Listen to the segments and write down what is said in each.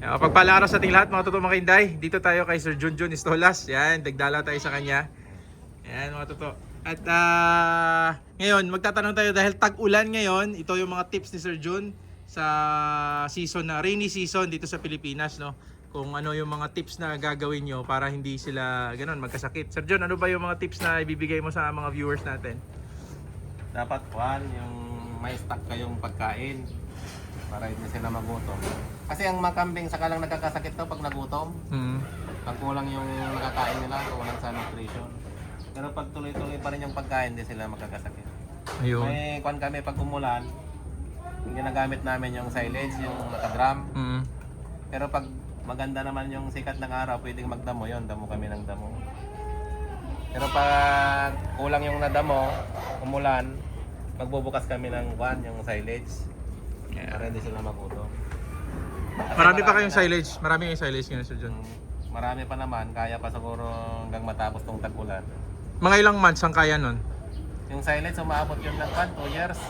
Uh, pagpala araw sa ating lahat mga totoo mga. Dito tayo kay Sir Junjun Istolas. Yan, dagdala tayo sa kanya. Yan mga totoo. At ah, ngayon, magtatanong tayo dahil tag-ulan ngayon. Ito yung mga tips ni Sir Jun sa season na rainy season dito sa Pilipinas, no? Kung ano yung mga tips na gagawin nyo para hindi sila ganun magkasakit. Sir Jun, ano ba yung mga tips na ibibigay mo sa mga viewers natin? dapat kuhan yung may stock kayong pagkain para hindi sila magutom. Kasi ang mga kambing saka lang nagkakasakit to pag nagutom. Hmm. Pag kulang yung nakakain nila, kulang sa nutrition. Pero pag tuloy-tuloy pa rin yung pagkain, hindi sila magkakasakit. Ayun. May kuhan kami pag umulan, ginagamit namin yung silage, yung nakadrum. Hmm. Pero pag maganda naman yung sikat ng araw, pwedeng magdamo yon damo kami ng damo. Pero pag kulang yung nadamo, umulan, magbubukas kami ng kuhan, yung silage. Para hindi sila magutom. Kasi Marami pa kayong na- silage. Marami kayong silage ngayon, Sir Jun. Mm, Marami pa naman, kaya pa siguro hanggang matapos tong tag-ulan. Mga ilang months ang kaya nun? Yung silage, umaabot yun ng kan, 2 years.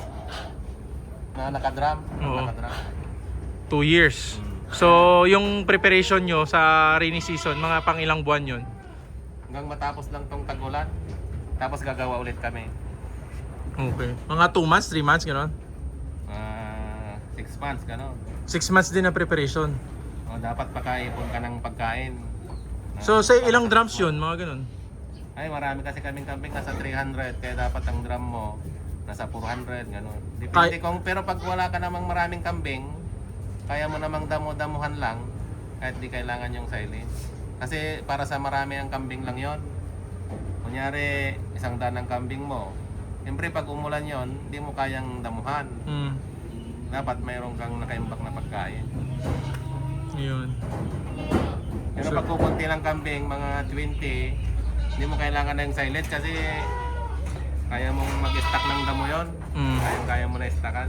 Na nakadrum. Oo. Nakadrum. Two years. So, yung preparation nyo sa rainy season, mga pang ilang buwan yun? Hanggang matapos lang tong tag-ulan. Tapos gagawa ulit kami. Okay. Mga 2 months, 3 months, gano'n? 6 months, gano'n. 6 months din na preparation. O, dapat pakaipon ka ng pagkain. Na- So, sa ilang drums yun, mga gano'n? Ay, marami kasi kaming camping nasa 300. Kaya dapat ang drum mo nasa 400, gano'n. Depende Kay- kung, pero pag wala ka namang maraming kambing, kaya mo namang damo-damuhan lang kahit di kailangan yung silage. Kasi para sa marami ang kambing lang yon. Kunyari, isang daan ng kambing mo. Siyempre, pag umulan yon, hindi mo kayang damuhan. Hmm. Dapat mayroon kang nakaimbak na pagkain. Yun. Pero So- pag kukunti lang kambing, mga 20, hindi mo kailangan na yung silage kasi kaya mong mag-stack ng damo yon. Hmm. Kaya, kaya mo na stackan.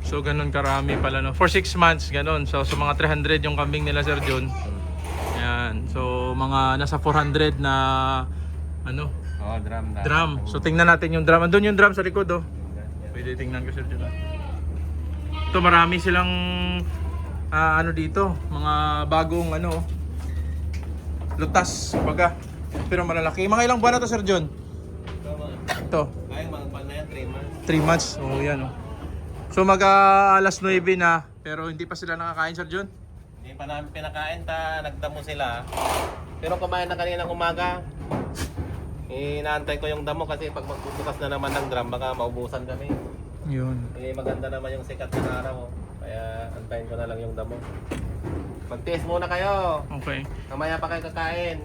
So, ganun karami pala, no? For 6 months, ganun. So, so mga 300 yung kambing nila, Sir John. Yan. So, mga nasa 400 na, ano, Oo, drum na. drum. So, tingnan natin yung drum. Andun yung drum sa likod, oh. Pwede tingnan ko, Sir John. Ito, marami silang, ah, ano dito, mga bagong, ano, lutas, baga. Pero malalaki. Mga ilang buwan na to, Sir John? Ito. Ay, mga pan na yan, 3 months. 3 months. Oh, yan oh. So mag ah, alas 9 na, pero hindi pa sila nakakain, Sir John. Hindi pa namin pinakain, ta, nagdamo sila. Pero kumain na kanina umaga. Inaantay ko yung damo kasi pag magbubukas na naman ng drum, baka maubusan kami. Yun. Eh, maganda naman yung sikat ng araw. oh. Kaya antayin ko na lang yung damo. Mag-test muna kayo. Okay. Kamaya pa kayo kakain.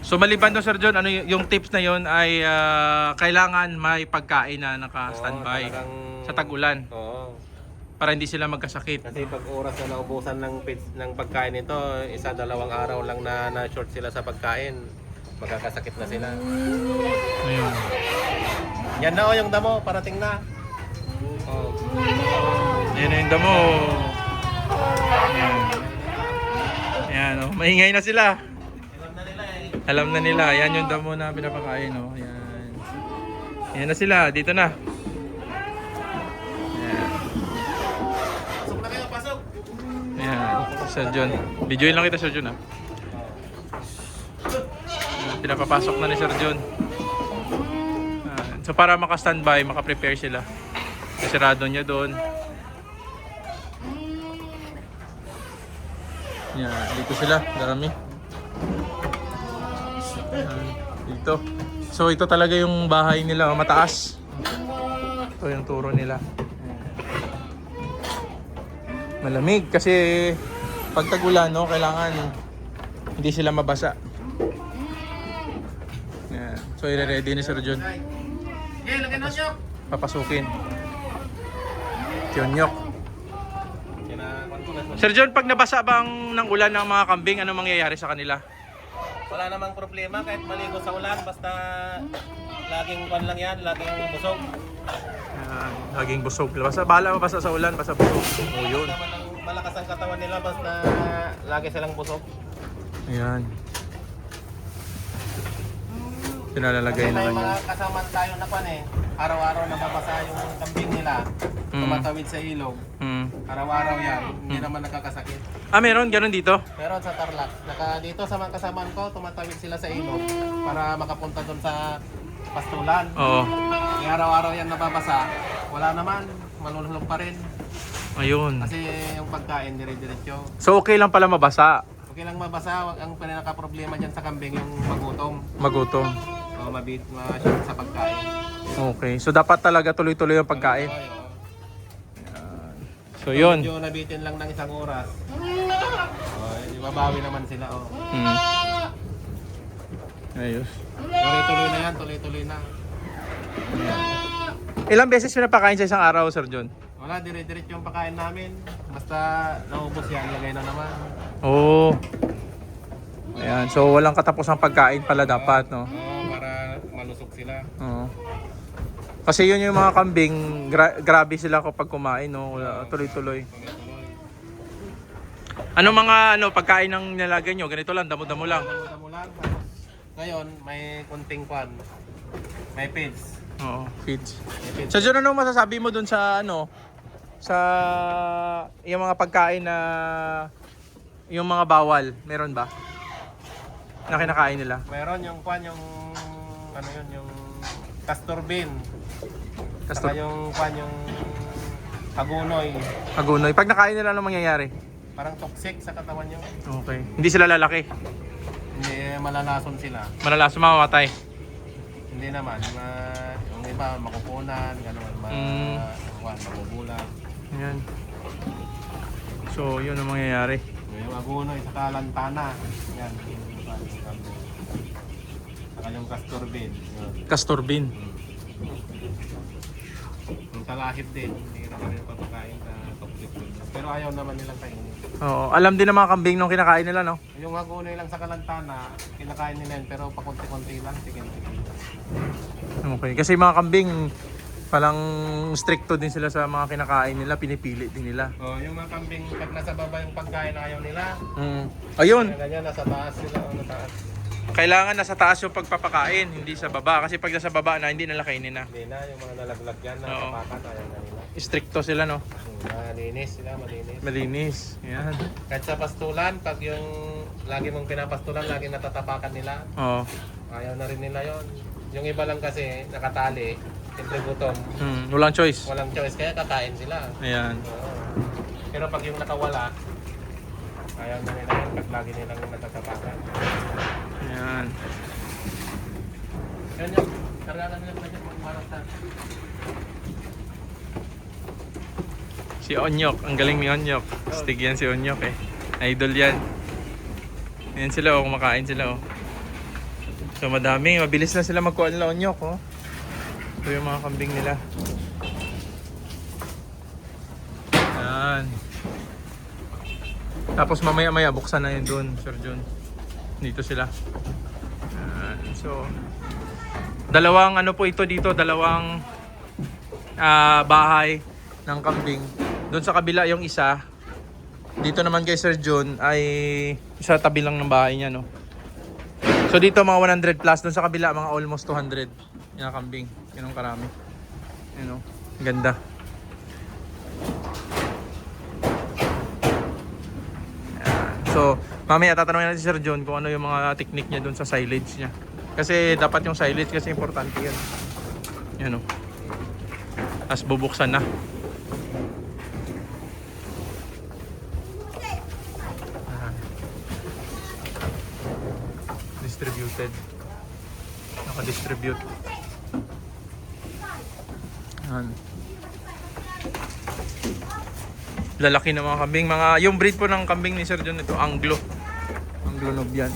So maliban doon, Sir John, ano y- yung tips na yun ay ah, kailangan may pagkain na naka-standby Oo, talagang- sa tag-ulan Oo. para hindi sila magkasakit. Kasi pag oras na naubusan ng pits, ng pagkain nito, isa dalawang araw lang na na-short sila sa pagkain, magkakasakit na sila. Ayun. Yan na o yung damo, parating na. Oh. Yan na yung damo. Yan. Yan oh. Maingay na sila. Alam na nila eh. Alam na nila. Yan yung damo na pinapakain. Oh. Yan. Yan na sila. Dito na. Yan. Pasok na kayo, pasok! Ayan, Sir John. Videoin lang kita, Sir John, ha? Pinapapasok na ni Sir John. Ayan. So, para maka-standby, maka-prepare sila. Kasirado niya doon. Yan, dito sila. Ayan, dito. So, ito talaga yung bahay nila. oh, Mataas. Ito yung turo nila. malamig kasi pag tagulan no kailangan hindi sila mabasa Yan. so i-ready ni Sir John papasukin Tionyok Sir John pag nabasa bang ng ulan ng mga kambing ano mangyayari sa kanila Wala namang problema kahit maligo sa ulan, basta laging kwan lang yan, laging busog. Yan. laging busog basta bahala mabasa sa ulan basta busog oh yun malakas ang katawan nila, basta lagi silang busog. Ayan. Pinalalagay na may mga yan. kasama tayo na pan eh. Araw-araw nababasa yung kambing nila. Mm. Tumatawid sa ilog. Hmm. Araw-araw yan. Hindi naman nakakasakit. Ah, meron ganun dito? Pero sa Tarlac, naka dito sa mga kasamaan ko, tumatawid sila sa ilog para makapunta doon sa pastulan. Oo. Yung araw-araw yan nababasa, wala naman, malululog pa rin. Ayun. Kasi yung pagkain, dire-diretso. So okay lang pala mabasa. Okay lang mabasa, ang pinaka-problema dyan sa kambing yung magutom. Magutom. O mabit, ma-short sa pagkain. Okay. So dapat talaga tuloy-tuloy yung pagkain. Oo, oo. So yun. Medyo nabitin lang ng isang oras. O, eh, mabawi naman sila. Oh. Hmm. Ayos. Tuloy-tuloy na yan, tuloy-tuloy na. Ilang beses pinapakain sa isang araw, Sir John? Wala, dire-diretso yung pagkain namin. Basta naubos yan, lagay na naman. Oo. Ayan. So walang katapusang pagkain pala dapat, no? Oo, para malusog sila. Oo. Kasi yun yung mga kambing, gra- grabe sila kapag kumain, no? Wala- Tuloy-tuloy. Ano mga ano pagkain ng nilagay nyo? Ganito lang, damo-damo lang. Damo-damo lang. Tapos, ngayon, may kunting kwan. May feeds. Oo, feeds. May. Sa John, ano masasabi mo dun sa ano? Sa yung mga pagkain na yung mga bawal, meron ba? Na kinakain nila? Meron yung kwan, yung ano yun, yung castor bean. Castor- Saka yung kwan, yung kagunoy. Agunoy. Pag nakain nila, ano mangyayari? Parang toxic sa katawan nyo. Okay. Hindi sila lalaki. Hindi malalason sila. Malalas mamamatay. Hindi naman. Ma, yung iba makukunan, gano'n. Ma, Mm. kwan, mabubulag. Ayan. So, yun ang mangyayari. Yung agunoy sa kalantana. Yan. Yung. Yung castor bean. Yun. Castor bean. Yung talahib din. Hindi naman yung papakain sa toxic. Pero ayaw naman nilang kainin. Oo. Alam din ng mga kambing nung kinakain nila, no? Yung agunoy lang sa kalantana, kinakain nila yun, pero pakunti-kunti lang, tigil-tigil. Okay. Kasi mga kambing, palang stricto din sila sa mga kinakain nila, pinipili din nila. Oh, yung mga kambing, pag nasa baba yung pagkain, ayaw nila. Mm. Ayun, Kaya ganyan, nasa taas sila, o nataas. Kailangan nasa taas yung pagpapakain, hindi sa baba. Kasi pag nasa baba na, hindi nila kainin na. Hindi na, yung mga nalaglag yan, na Oo. tapakan, ayaw na nila. Stricto sila, no? Hmm, Malinis sila, malinis. Malinis. Yan. Kahit sa pastulan, pag yung lagi mong pinapastulan, lagi natatapakan nila, Oo. ayaw na rin nila yon. Yung iba lang kasi, nakatali, siyempre gutom, Mm. Walang choice. walang choice, kaya kakain sila. Ayan. Oo. Pero pag yung nakawala, ayaw na nila yun pag lagi nilang natatapakan. Ayan. Yan yung, kargalan nila pa dyan magmarap na. Si Onyok. Ang galing ni Onyok. Stig yan si Onyok eh. Idol yan. Ayan sila oh. Kumakain sila oh. So madami. Mabilis na sila magkuha nila Onyok oh. Ito yung mga kambing nila. Ayan. Tapos mamaya maya buksan na yun doon, Sir John. Dito sila. Ayan. So, dalawang ano po ito dito, dalawang ah, bahay ng kambing. Doon sa kabila yung isa. Dito naman kay Sir John ay isa tabi lang ng bahay niya, no. So dito mga 100 plus, doon sa kabila mga almost 200 yung kambing. Yun ang karami. Yun know, ganda. So, mamaya tatanungin natin si Sir John kung ano yung mga technique niya doon sa silage niya. Kasi dapat yung silage kasi importante yan. Yan o. Tapos bubuksan na. Ayan. Distributed. Naka-distribute. Ayan. Lalaki ng mga kambing. Mga, yung breed po ng kambing ni Sir John ito, Anglo. Anglo Nubian.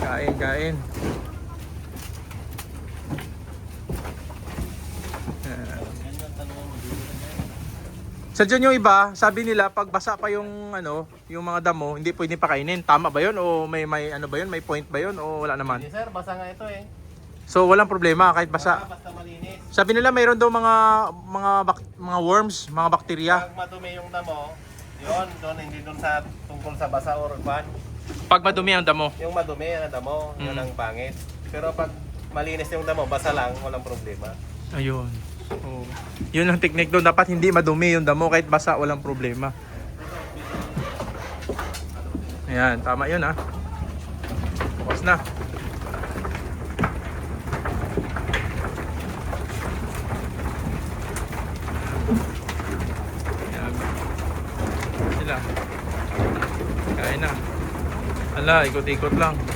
Kain, kain. Sa dyan yung iba, sabi nila pag basa pa yung ano, yung mga damo, hindi pwede pakainin. Tama ba 'yon o may may ano ba 'yon? May point ba 'yon o wala naman? Hindi sir, basa nga ito eh. So walang problema kahit basa. Ah, basta malinis. Sabi nila mayroon daw mga mga bak- mga worms, mga bakterya. Pag madumi yung damo, yun, doon, hindi doon sa tungkol sa basa or kwan. Pag madumi ang damo. Yung madumi, ang damo, yun Mm. ang pangit. Pero pag malinis yung damo, basa lang, walang problema. Ayun. Oh. Yun ang technique doon. Dapat hindi madumi yung damo kahit basa, walang problema. Ayan, tama yun ah. Bukas na. Ayan. Sila. Kain na. Ala, ikot-ikot lang.